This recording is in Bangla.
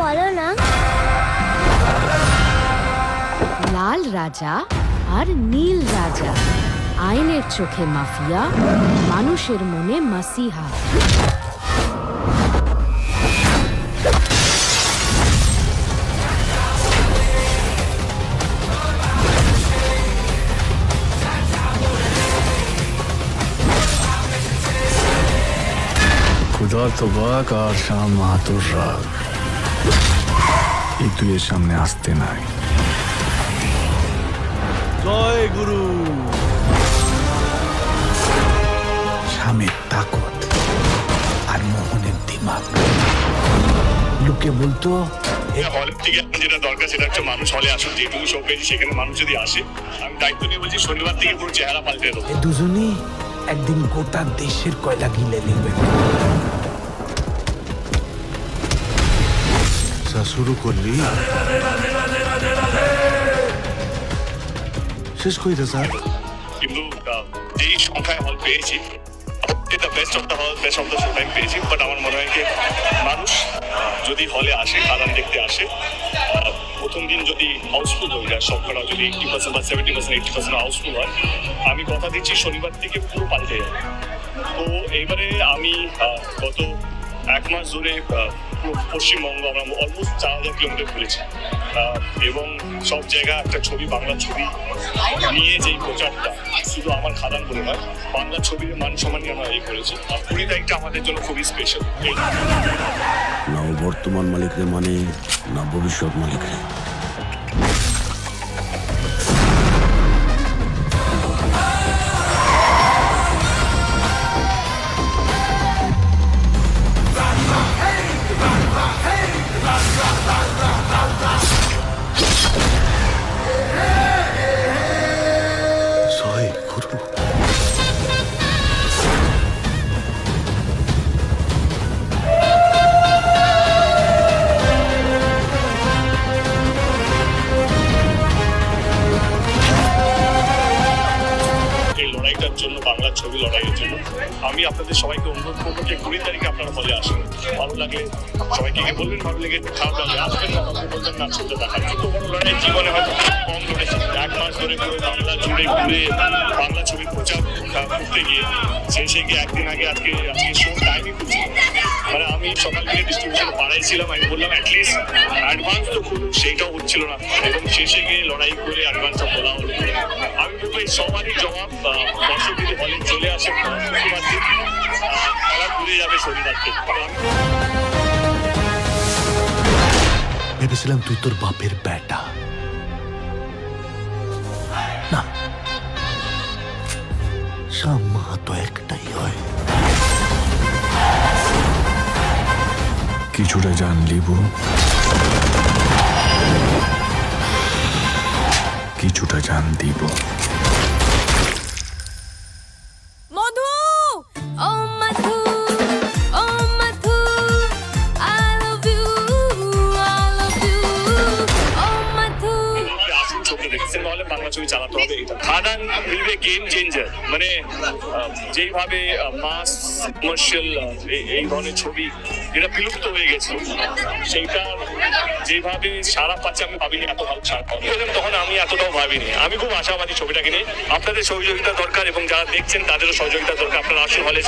বলো না লাল রাজা আর নীল রাজা আইনের চোখে মাফিয়া মানুষের মনে মাসিহা খুদার তো বাক আর শাম মাহাতুর রাগ এই সামনে আসতে নাই। জয় গুরু। স্বামীর তাকত আর মোহনের দিমাগ। লোকে বলতো হলের থেকে যেটা দরকার সেটা হচ্ছে মানুষ হলে আসুন যেটুকু পেয়েছি সেখানে মানুষ যদি আসে আমি দায়িত্ব নিয়ে বলছি শনিবার থেকে পুরো চেহারা পাল্টে দেবো। দুজনেই একদিন গোটা দেশের কয়লা গিলে নেবে শুরু করলি? শেষ কইরে স্যার? কিন্তু যেই সংখ্যায় হল পেয়েছি এটা বেস্ট অফ দ্য হল best of the show time পেয়েছি বাট আমার মনে হয় যে মানুষ যদি হলে আসে, আরাম দেখতে আসে প্রথম দিন যদি হাউসফুল হয়ে যায়, সংখ্যাটা যদি এইটি পার্সেন্ট বা seventy percent eighty percent houseful হয়, আমি কথা দিচ্ছি শনিবার থেকে পুরো পাল্টে যাবে। তো এইবারে আমি গত এক মাস ধরে পশ্চিমবঙ্গ আমরা অলমোস্ট চার হাজার কিলোমিটার ঘুরেছি। এবং সব জায়গায় একটা ছবি, বাংলা ছবি নিয়ে যেই প্রচারটা, শুধু আমার খাদান বলে নয়, বাংলা ছবির মান সম্মান আমরা এই করেছি। আর কুড়ি তারিখটা আমাদের জন্য খুবই স্পেশাল না বর্তমান মালিকরে মানে না ভবিষ্যৎ মালিকরে। আপনাদের সবাইকে অনুরোধ করব যে কুড়ি তারিখে আপনারা হলে আসেন ভালো লাগে সবাইকে গিয়ে বলবেন, ভালো লেগে খারাপ দাওয়া আসবেন না কাউকে বলবেন, না ছবিটা দেখার কিন্তু লড়াই জীবনে হয়তো কম লড়েছি এক মাস ধরে করে বাংলা জুড়ে ঘুরে বাংলা ছবি প্রচার করতে গিয়ে, শেষে গিয়ে একদিন আগে আজকে আজকে শো আমি সকাল থেকে ডিস্ট্রিবিউশন পাড়াইছিলাম আমি বললাম অ্যাটলিস্ট অ্যাডভান্স তো সেইটাও হচ্ছিল না। এবং শেষে গিয়ে লড়াই করে অ্যাডভান্সটা বলা হলো। আমি বলব এই সবারই জবাব হলে চলে আসে ঘুরে যাবে ভেবেছিলাম তুই তোর বাপের বেটা না। শাম মাহাতো কিছুটা যান লিবু কিছুটা জান দিব দেখছেন তাহলে বাংলা ছবি চালাতে হবে খাদান উইল গেম চেঞ্জার মানে যেইভাবে মাস কমার্শিয়াল এই ধরনের ছবি যেটা বিলুপ্ত হয়ে গেছিল সেইটা যেভাবে সারা পাচ্ছে, আমি ভাবিনি এত ভালো সারা তখন আমি এতটাও ভাবিনি। আমি খুব আশাবাদী ছবিটাকে নিয়ে। আপনাদের সহযোগিতা দরকার এবং যারা দেখছেন, তাদেরও সহযোগিতা দরকার। আপনারা আসুন, হলে